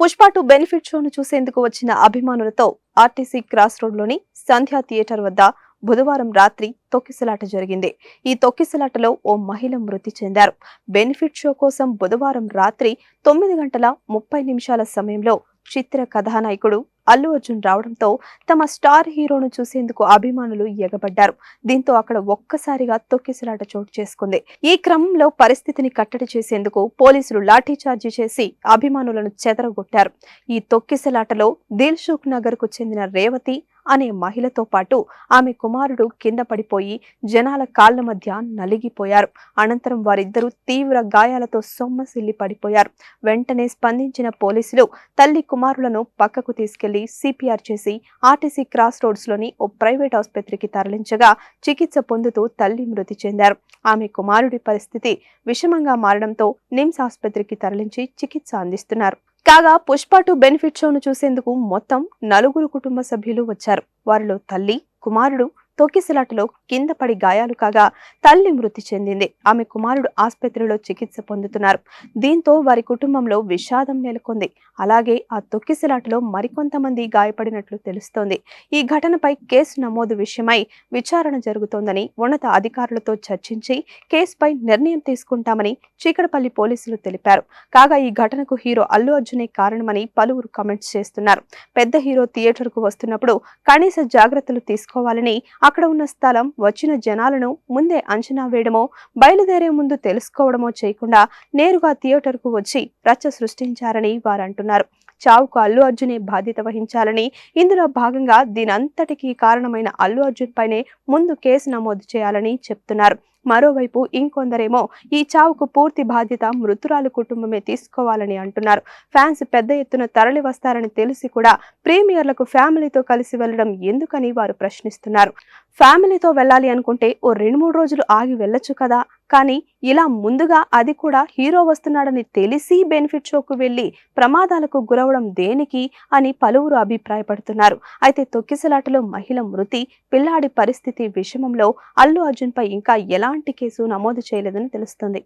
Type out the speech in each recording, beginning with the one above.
Pushpa benefit షోను చూసేందుకు వచ్చిన అభిమానులతో ఆర్టీసీ క్రాస్ రోడ్లోని సంధ్యా థియేటర్ వద్ద బుధవారం రాత్రి తొక్కిసలాట జరిగింది. ఈ తొక్కిసలాటలో ఓ మహిళ మృతి చెందారు. బెనిఫిట్ షో కోసం బుధవారం రాత్రి తొమ్మిది గంటల ముప్పై నిమిషాల సమయంలో చిత్ర కథానాయకుడు అల్లు అర్జున్ రావడంతో తమ స్టార్ హీరోను చూసేందుకు అభిమానులు ఎగబడ్డారు. దీంతో అక్కడ ఒక్కసారిగా తొక్కిసలాట చోటు చేసుకుంది. ఈ క్రమంలో పరిస్థితిని కట్టడి చేసేందుకు పోలీసులు లాఠీచార్జి చేసి అభిమానులను చెదరగొట్టారు. ఈ తొక్కిసలాటలో దిల్షుక్ నగర్కు చెందిన రేవతి అనే మహిళతో పాటు ఆమె కుమారుడు కింద పడిపోయి జనాల కాళ్ళ మధ్య నలిగిపోయారు. అనంతరం వారిద్దరూ తీవ్ర గాయాలతో సొమ్మసిల్లి పడిపోయారు. వెంటనే స్పందించిన పోలీసులు తల్లి కుమారులను పక్కకు తీసుకెళ్ళి సిపిఆర్ చేసి ఆర్టీసీ క్రాస్ రోడ్స్లోని ఓ ప్రైవేట్ ఆసుపత్రికి తరలించగా చికిత్స పొందుతూ తల్లి మృతి చెందారు. ఆమె కుమారుడి పరిస్థితి విషమంగా మారడంతో నిమ్స్ ఆసుపత్రికి తరలించి చికిత్స అందిస్తున్నారు. కాగా పుష్ప టు బెనిఫిట్ షోను చూసేందుకు మొత్తం నలుగురు కుటుంబ సభ్యులు వచ్చారు. వారిలో తల్లి కుమారుడు తొక్కిసలాటలో కింద పడి గాయాలు కాగా తల్లి మృతి చెందింది. ఆమె కుమారుడు ఆసుపత్రిలో చికిత్స పొందుతున్నారు. దీంతో వారి కుటుంబంలో విషాదం నెలకొంది. అలాగే ఆ తొక్కిసలాటలో మరికొంతమంది గాయపడినట్లు తెలుస్తోంది. ఈ ఘటనపై కేసు నమోదు విషయమై విచారణ జరుగుతోందని ఉన్నత అధికారులతో చర్చించి కేసుపై నిర్ణయం తీసుకుంటామని చీకడపల్లి పోలీసులు తెలిపారు. కాగా ఈ ఘటనకు హీరో అల్లు అర్జునే కారణమని పలువురు కామెంట్స్ చేస్తున్నారు. పెద్ద హీరో థియేటర్కు వస్తున్నప్పుడు కనీస జాగ్రత్తలు తీసుకోవాలని అక్కడ ఉన్న స్థలం వచ్చిన జనాలను ముందే అంచనా వేయడమో బయలుదేరే ముందు తెలుసుకోవడమో చేయకుండా నేరుగా థియేటర్కు వచ్చి రచ్చ సృష్టించారని వారు అంటున్నారు చావుకు అల్లు అర్జునే బాధ్యత వహించాలని ఇందులో భాగంగా దీనంతటికీ కారణమైన అల్లు అర్జున్ పైనే ముందు కేసు నమోదు చేయాలని చెప్తున్నారు. మరోవైపు ఇంకొందరేమో ఈ చావుకు పూర్తి బాధ్యత మృతురాలు కుటుంబమే తీసుకోవాలని అంటున్నారు. ఫ్యాన్స్ పెద్ద ఎత్తున తరలి వస్తారని తెలిసి కూడా ప్రీమియర్లకు ఫ్యామిలీతో కలిసి వెళ్ళడం ఎందుకని వారు ప్రశ్నిస్తున్నారు. ఫ్యామిలీతో వెళ్ళాలి అనుకుంటే ఓ రెండు మూడు రోజులు ఆగి వెళ్ళొచ్చు కదా. కానీ ఇలా ముందుగా అది కూడా హీరో వస్తున్నాడని తెలిసి బెనిఫిట్ షోకు వెళ్ళి ప్రమాదాలకు గురవడం దేనికి అని పలువురు అభిప్రాయపడుతున్నారు. అయితే తొక్కిసలాటలో మహిళ మృతి పిల్లాడి పరిస్థితి విషమంలో అల్లు అర్జున్ పై ఇంకా ఎలాంటి కేసు నమోదు చేయలేదని తెలుస్తుంది.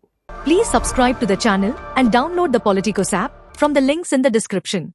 Please subscribe to the channel and download the Politicos app from the links in the description